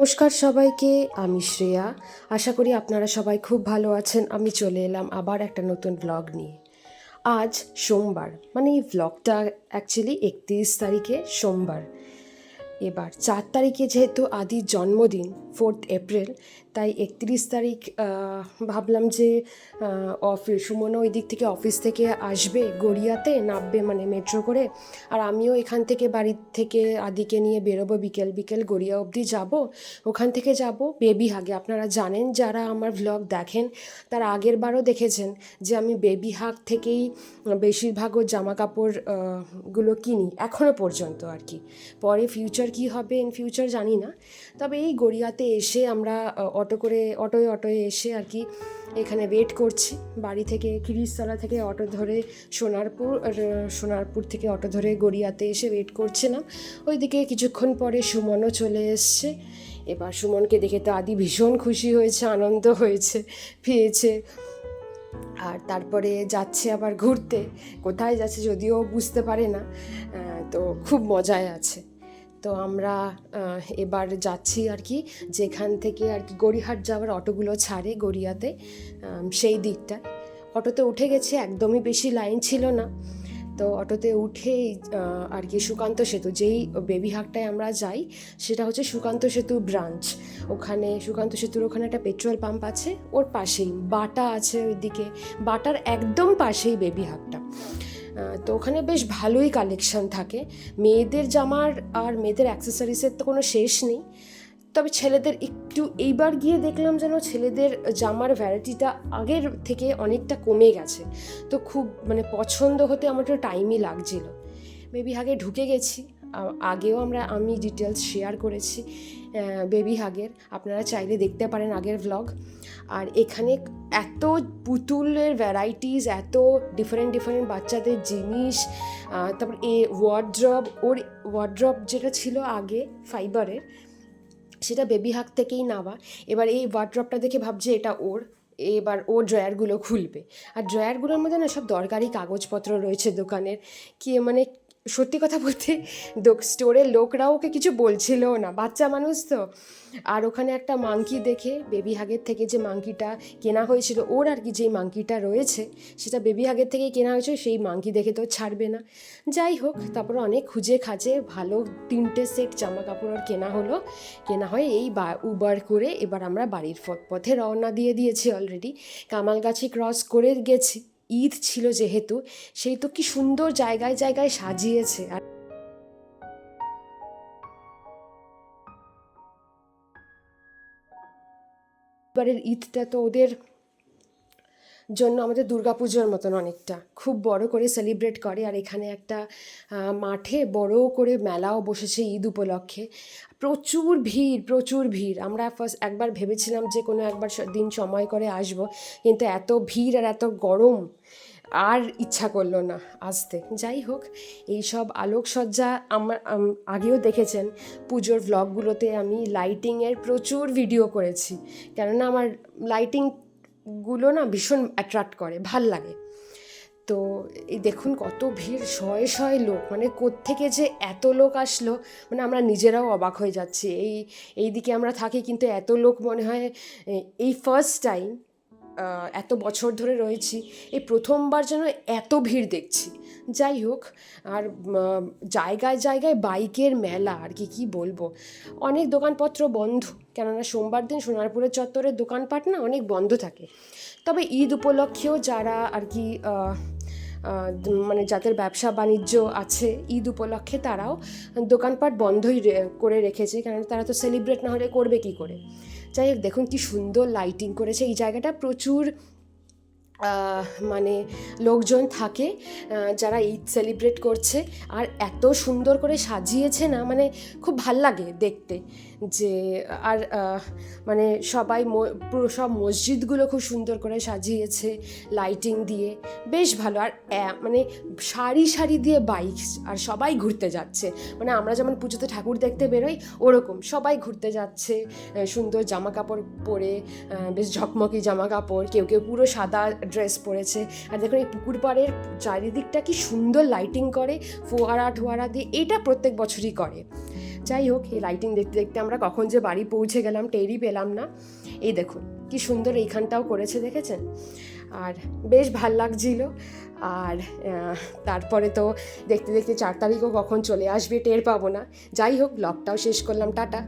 নমস্কার সবাইকে, আমি শ্রেয়া। আশা করি আপনারা সবাই খুব ভালো আছেন। আমি চলে এলাম আবার একটা নতুন ব্লগ নিয়ে। আজ সোমবার মানে এই ব্লগটা অ্যাকচুয়ালি একত্রিশ তারিখে সোমবার। এবার চার তারিখে যেহেতু আদির জন্মদিন ফোর্থ এপ্রিল তাই একত্রিশ তারিখ ভাবলাম যে অফিস সুমনও ওই দিক থেকে অফিস থেকে আসবে গড়িয়াতে, নামবে মানে মেট্রো করে। আর আমিও এখান থেকে বাড়ির থেকে আদিকে নিয়ে বেরোবো বিকেল বিকেল গড়িয়া অবধি যাব। ওখান থেকে যাব বেবি হাগে আপনারা জানেন যারা আমার ভ্লগ দেখেন, তারা আগের বারও দেখেছেন যে আমি বেবি হাগ থেকেই বেশিরভাগ ওর জামা কাপড়গুলো কিনি এখনও পর্যন্ত আর কি। পরে ফিউচার কি হবে ইন ফিউচার জানি না। তবে এই গড়িয়াতে এসে আমরা অটো করে অটোয় অটোয় এসে আর কি এখানে ওয়েট করছি। বাড়ি থেকে কিরিশতলা থেকে অটো ধরে সোনারপুর আর, সোনারপুর থেকে অটো ধরে গড়িয়াতে এসে ওয়েট করছিলাম। ওইদিকে কিছুক্ষণ পরে সুমনও চলে এসছে। এবার সুমনকে দেখে তো আদি ভীষণ খুশি হয়েছে আনন্দ হয়েছে পেয়েছে। আর তারপরে যাচ্ছে আবার ঘুরতে। কোথায় যাচ্ছে যদিও বুঝতে পারে না তো খুব মজায় আছে। তো আমরা এবার যাচ্ছি আর কি যেখান থেকে আর কি গড়িহাট যাওয়ার অটোগুলো ছাড়ে গড়িয়াতে সেই দিকটা। অটোতে উঠে গেছে একদমই বেশি লাইন ছিল না। তো অটোতে উঠেই আর কি সুকান্ত সেতু যেই বেবি হাটটায় আমরা যাই সেটা হচ্ছে সুকান্ত সেতু ব্রাঞ্চ। ওখানে সুকান্ত সেতুর ওখানে একটা পেট্রোল পাম্প আছে ওর পাশেই বাটা আছে ওইদিকে বাটার একদম পাশেই বেবি হাটটা। আহ, তো ওখানে বেশ ভালোই কালেকশান থাকে। মেয়েদের জামার আর মেয়েদের অ্যাক্সেসরিজের তো কোনো শেষ নেই। তবে ছেলেদের একটু এইবার গিয়ে দেখলাম যেন ছেলেদের জামার ভ্যারাইটিটা আগের থেকে অনেকটা কমে গেছে। তো খুব মানে পছন্দ হতে আমার একটু টাইমই লাগছিল। মেবি আগে ঢুকে গেছি। আগেও আমরা, আমি ডিটেলস শেয়ার করেছি বেবি হাগের আপনারা চাইলে দেখতে পারেন আগের ভ্লগ আর এখানে এত পুতুলের ভ্যারাইটিস এত ডিফারেন্ট ডিফারেন্ট বাচ্চাদের জিনিস তারপর এ ওয়ার্ড্রব ওর ওয়ার্ড্রব যেটা ছিল আগে ফাইবারের সেটা বেবি হাক থেকেই নেওয়া। এবার এই ওয়ার্ড্রপটা দেখে ভাবছে এটা ওর, এবার ও ড্রয়ারগুলো খুলবে। আর ড্রয়ারগুলোর মধ্যে না সব দরকারি কাগজপত্র রয়েছে দোকানের। কি মানে সত্যি কথা বলতে স্টোরের লোকরাও ওকে কিছু বলছিলও না। বাচ্চা মানুষ তো। আর ওখানে একটা মাংকি দেখে, বেবি হাগের থেকে যে মাংকিটা কেনা হয়েছিল, ওর আর কি যেই মাংকিটা রয়েছে, সেটা বেবি হাগের থেকেই কেনা হয়েছে সেই মাংকি দেখে তো ছাড়বে না। যাই হোক, তারপর অনেক খুঁজে খাজে, ভালো তিনটে সেট জামা কাপড় আর কেনা হলো। কেনা হয় এই বা, উবার করে এবার আমরা বাড়ির পথে রওনা দিয়ে দিয়েছি অলরেডি কামালগাছি ক্রস করে গেছি। ঈদ ছিল যেহেতু, সেই তো কি সুন্দর জায়গায় জায়গায় সাজিয়েছে। আর এবারের ঈদটা তো ওদের জন্য আমাদের দুর্গাপুজোর মতন অনেকটা। খুব বড় করে সেলিব্রেট করে আর এখানে একটা মাঠে বড় করে মেলাও বসেছে ঈদ উপলক্ষে। প্রচুর ভিড় প্রচুর ভিড়। আমরা ফার্স্ট একবার ভেবেছিলাম যে কোনো একবার দিন সময় করে আসব, কিন্তু এত ভিড় আর এত গরম আর ইচ্ছা করল না আসতে। যাই হোক এই সব আলোকসজ্জা আমার আগেও দেখেছেন, পুজোর ভ্লগগুলোতে আমি লাইটিংয়ের প্রচুর ভিডিও করেছি। কেননা আমার লাইটিং গুলো না ভীষণ অ্যাট্রাক্ট করে, ভালো লাগে। তো এই দেখুন কত ভিড়, শয়ে শয়ে লোক মানে কোত্থেকে যে এত লোক আসলো মানে আমরা নিজেরাও অবাক হয়ে যাচ্ছি। এই এই দিকে আমরা থাকি কিন্তু এত লোক মনে হয়, এই ফার্স্ট টাইম এত বছর ধরে রয়েছি, এই প্রথমবার যেন এত ভিড় দেখছি। যাই হোক, আর জায়গায় জায়গায় বাইকের মেলা, আর কি কি বলব? অনেক দোকানপত্র বন্ধ, কেননা সোমবার দিন সোনারপুরের চত্বরের দোকানপাট না অনেক বন্ধ থাকে। তবে ঈদ উপলক্ষেও যারা, আর কি মানে যাদের ব্যবসা বাণিজ্য আছে, ঈদ উপলক্ষে তারাও দোকানপাট বন্ধই করে রেখেছে কারণ তারা তো সেলিব্রেট না হলে করবে কি করে? যাই হোক দেখুন কি সুন্দর লাইটিং করেছে। এই জায়গাটা প্রচুর মানে লোকজন থাকে যারা ঈদ সেলিব্রেট করছে, আর এত সুন্দর করে সাজিয়েছে না মানে খুব ভালো লাগে দেখতে যে, আর মানে সবাই সব মসজিদগুলো খুব সুন্দর করে সাজিয়েছে লাইটিং দিয়ে, বেশ ভালো। আর মানে সারি সারি দিয়ে বাইক আর সবাই ঘুরতে যাচ্ছে। মানে আমরা যেমন পুজোতে ঠাকুর দেখতে বেরোই, ওরকম সবাই ঘুরতে যাচ্ছে সুন্দর জামা কাপড় পরে বেশ ঝকমকি জামা কাপড় কেউ কেউ পুরো সাদা ড্রেস পরেছে। আর দেখুন এই পুকুর পাড়ের চারিদিকটা কি সুন্দর লাইটিং করে, ফোয়ারা ঠোয়ারা দিয়ে এটা প্রত্যেক বছরই করে। যাই হোক, এই লাইটিং দেখতে দেখতে আমরা কখন যে বাড়ি পৌঁছে গেলাম, টেরই পেলাম না। এই দেখুন, কি সুন্দর এইখানটাও করেছে, দেখেছেন? আর বেশ ভালো লাগছিল। আর তারপরে তো দেখতে দেখতে চার তারিখও কখন চলে আসবে টের পাবো না। যাই হোক ব্লগটাও শেষ করলাম, টাটা।